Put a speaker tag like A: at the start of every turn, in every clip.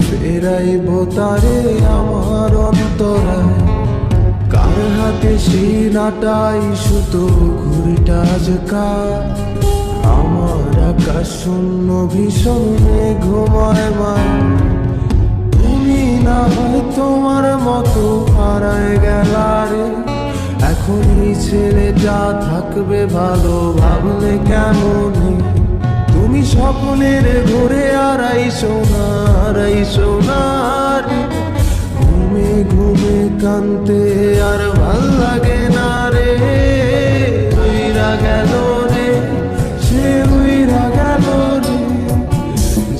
A: ফেরাইব তারে আমার অন্তরায় কার হাতে সেই নাটাই সুতো ঘুরিটা আজকা? আমার আকাশ শূন্য ভীষণ ঘুমায় মা তুমি না হয় তোমার মতো হারায় গেলারে এখন এই ছেলেটা থাকবে ভালো, ভাবলে কেমন স্বপ্নের ঘুরে আড়াই সোনার সোনার। ঘুমে ঘুমে কানতে আর ভালো লাগে না রে। উইরা গেল রে, সে উইরা গেল রে।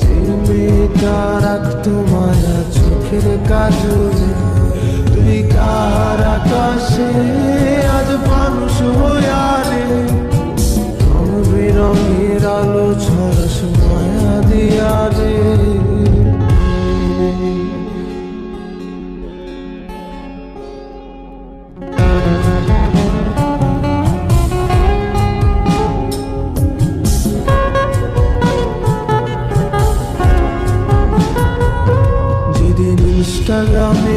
A: যে মেয়েটা রাখতো মায়া চোখের কাজলে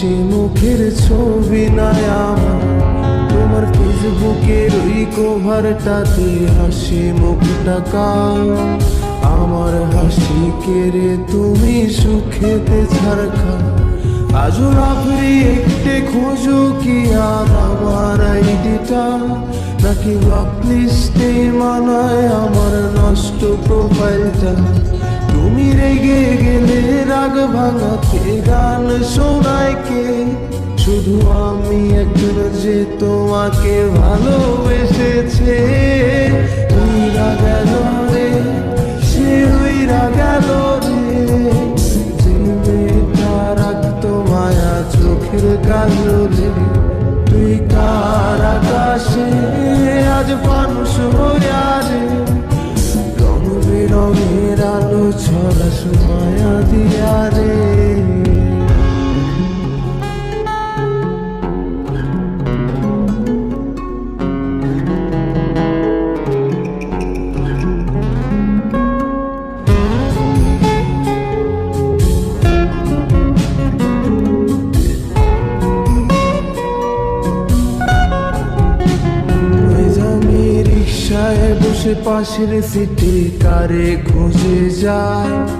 A: হাসি মুখের ছবি নাই আমার তোমার ফেসবুকের ওই কভারটাতে হাসি মুখ টাকা আমার হাসি কেড়ে তুমি সুখেতে ছাড়খা। আজও রাফরি একটে খোঁজো কি আর আমার আইডিটা? নাকি ব্লক লিস্টে মানায় আমার নষ্ট প্রোফাইলটা তুমি রেগে গেলে রাগ ভাঙাতে গান শোনায় কে? শুধু আমি একজন যে তোমাকে ভালোবেসেছে। গেল রে সে যে তুই কার আকাশে? আজ মানুষ হইয়া রং ছড়া মায়া দিয়া রে। বসে পাশের সিটে কারে খুঁজে আমি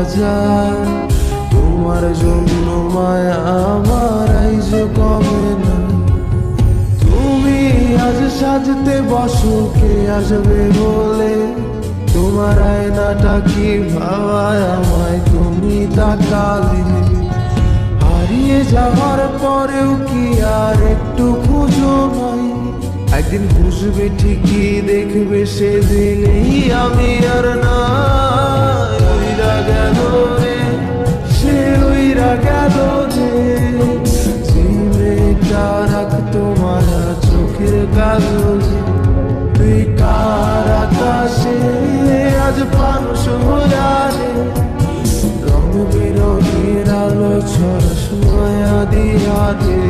A: পাওয়া তোমার জন্য মায়া আমার আইজ কমে না তুমি আজ সাজতে বসো, কে আসবে বলে? তোমার আয়নাটা কি ভাবায় আমায় তুমি তাকালে? হারিয়ে যাওয়ার পরেও কি আর একটু খুঁজো নাই? একদিন বুঝবে ঠিকই, দেখবে সেদিনেই আমি আর না রং